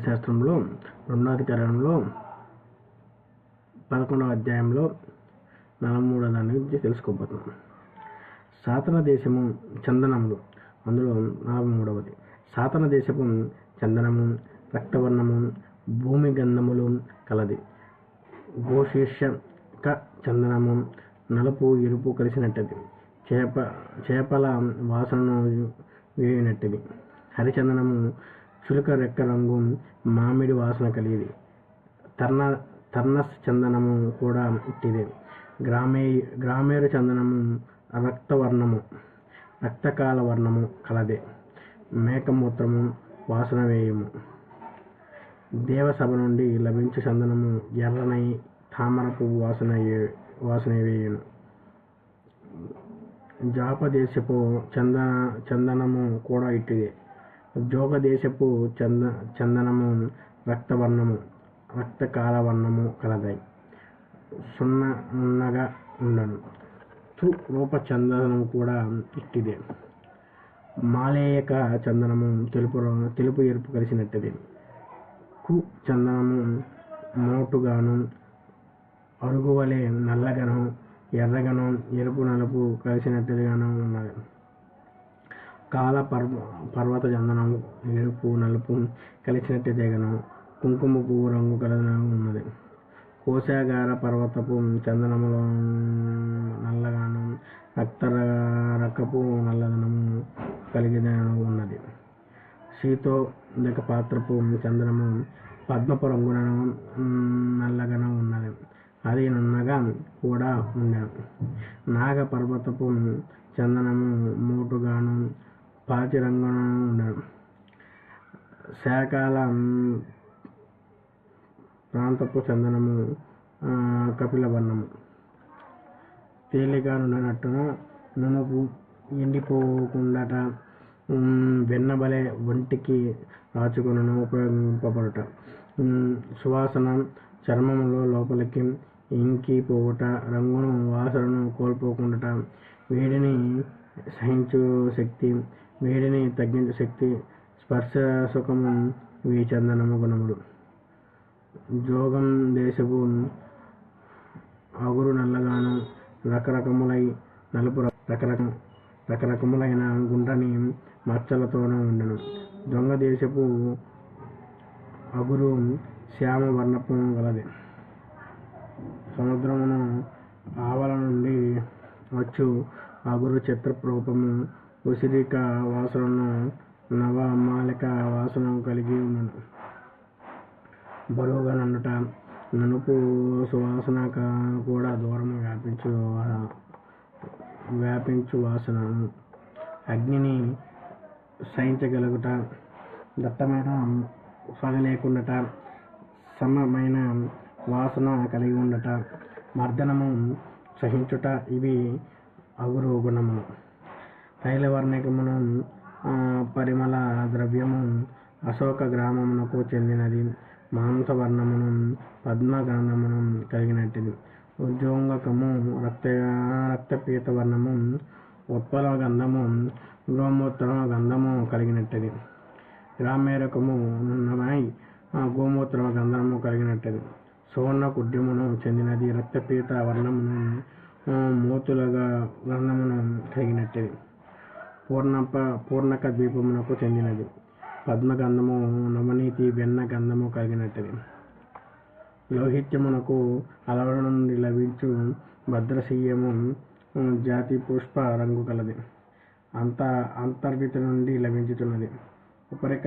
శాస్త్రంలో రెండోధికారంలో పదకొండవ అధ్యాయంలో నలమూడవ దాని గురించి తెలుసుకోబోతున్నాం. సాతన దేశము చందనములు అందులో నలభై మూడవది సాతన దేశపు చందనము రక్తవర్ణము భూమి గంధములు కలది. గోశీర్షక చందనము నలుపు ఎరుపు కలిసినట్టది. చేప చేపల వాసనను వేయనట్టది. హరిచందనము చులక రెక్క రంగు మామిడి వాసన కలిగిది. తర్ణ తర్నస్ చందనము కూడా ఇట్టిదే. గ్రామే గ్రామేరు చందనము రక్తవర్ణము రక్తకాల వర్ణము కలదే. మేకమూత్రము వాసన వేయము. దేవసభ నుండి లభించు చందనము ఎర్రనై తామర పువ్వు వాసన వాసన వేయును. జాపదేశపు చందన చందనము కూడా ఇట్టిదే. జోగదేశపు చంద చందనము రక్తవర్ణము రక్తకాల వర్ణము కలదాయి సున్న నున్నగా ఉండను. తు రూప చందనము కూడా ఇట్టిదే. మాలేయక చందనము తెలుపు రంగు- తెలుపు ఎరుపు కలిసినట్టుది. కు చందనము మోటుగాను అరుగువలే నల్లగను ఎర్రగను ఎరుపు నలుపు కలిసినట్టుగాను ఉన్నది. కాల పర్వ పర్వత చందనం ఎరుపు నలుపు కలిసినట్టుగాను కుంకుమ పువ్వు రంగు కలిగిన ఉన్నది. కోశాగార పర్వతపు చందనములో నల్లగాను రక్త రకపు నల్లదనము కలిగిన ఉన్నది. శీతోదక పాత్రపు చందనము పద్మపు రంగులను నల్లగన ఉన్నది. అది నున్నగా కూడా ఉండను నాగ పర్వతపు చందనము మూడు పాచి రంగును ఉండెను శాకాల ప్రాంతపు చందనము కపిలవర్ణము తేలిగా వర్ణము. నుండినట్టున నునుపు ఎండిపోకుండాట వెన్నబలే ఒంటికి రాచుకును ఉపయోగింపబడుట. సువాసన చర్మంలో లోపలికి ఇంకిపోవుట రంగును వాసనను కోల్పోకుండాట. వేడిని సహించు శక్తి వేడిని తగ్గించే శక్తి స్పర్శ సుఖము ఇవి చందనము గుణములు. జోగం దేశపు అగురు నల్లగాను రకరకములై నలుపు రకరకం రకరకములైన గుండ్రని మచ్చలతోనూ ఉండను. దొంగ దేశపు అగురు శ్యామ వర్ణపు గలది. సముద్రమును ఆవల నుండి వచ్చు అగురు చిత్ర రూపము ఉసిరిక వాసనను నవమాలిక వాసన కలిగి ఉన్నను. బరువుగా నుండుట నలుపు సువాసన కూడా దూరం వ్యాపించు వ్యాపించు వాసనను. అగ్నిని సహించగలుగుట దట్టమైన సగ లేకుండట సమమైన వాసన కలిగి ఉండట మర్దనము సహించుట ఇవి అగురు గుణములు. తైలవర్ణికమును పరిమళ ద్రవ్యము అశోక గ్రామమునకు చెందినది. మాంసవర్ణమును పద్మగంధమును కలిగినట్టిది. ఉద్యోగకము రక్త రక్తపీత వర్ణము ఉత్పల గంధము గోమూత్ర గంధము కలిగినట్టిది. గ్రామేరకము నున్నమై గోమూత్ర గంధము కలిగినట్టిది. సువర్ణ కుడ్యమును చెందినది రక్తపీత వర్ణమును మూతులగా గంధమును కలిగినట్టిది. పూర్ణప పూర్ణక ద్వీపమునకు చెందినది. పద్మగంధము నవనీతి వెన్న గంధము కలిగినట్టిది. లోహిత్యమునకు అలవడ నుండి లభించు భద్రశీయము జాతి పుష్ప రంగు కలది. అంత అంతర్విత నుండి లభించుతున్నది ఉపరిక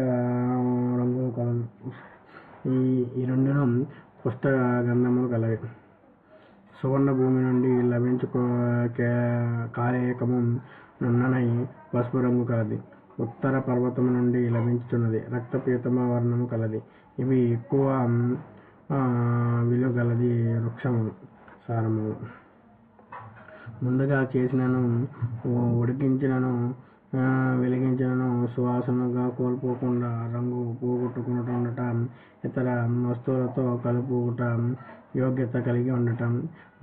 రంగు కలదు ఈ ఈ రెండును పుస్తక గంధములు కలవి. సువర్ణ భూమి నుండి లభించు కే- కాలేయకము నున్ననై పసుపు రంగు కలది. ఉత్తర పర్వతము నుండి లభించుచున్నది. రక్తపీతమ వర్ణము కలది. ఇవి ఎక్కువ విలువ గలది వృక్షము సారము ముందుగా చేసినను ఉడికించినను వెలిగించను. సువాసనగా కోల్పోకుండా రంగు పోగొట్టుకుంటూ ఉండటం ఇతర వస్తువులతో కలుపుట యోగ్యత కలిగి ఉండటం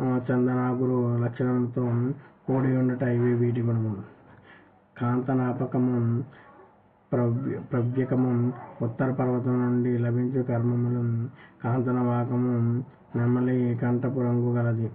చందనాగురు లక్షణంతో కూడి ఉండట ఇవి వీటి గుణము. కాంతనాపకము ప్రవ్య ప్రవ్యకము ఉత్తర పర్వతం నుండి లభించు కర్మములు కాంతనవాకము నెమలి కంఠపు రంగు గలది.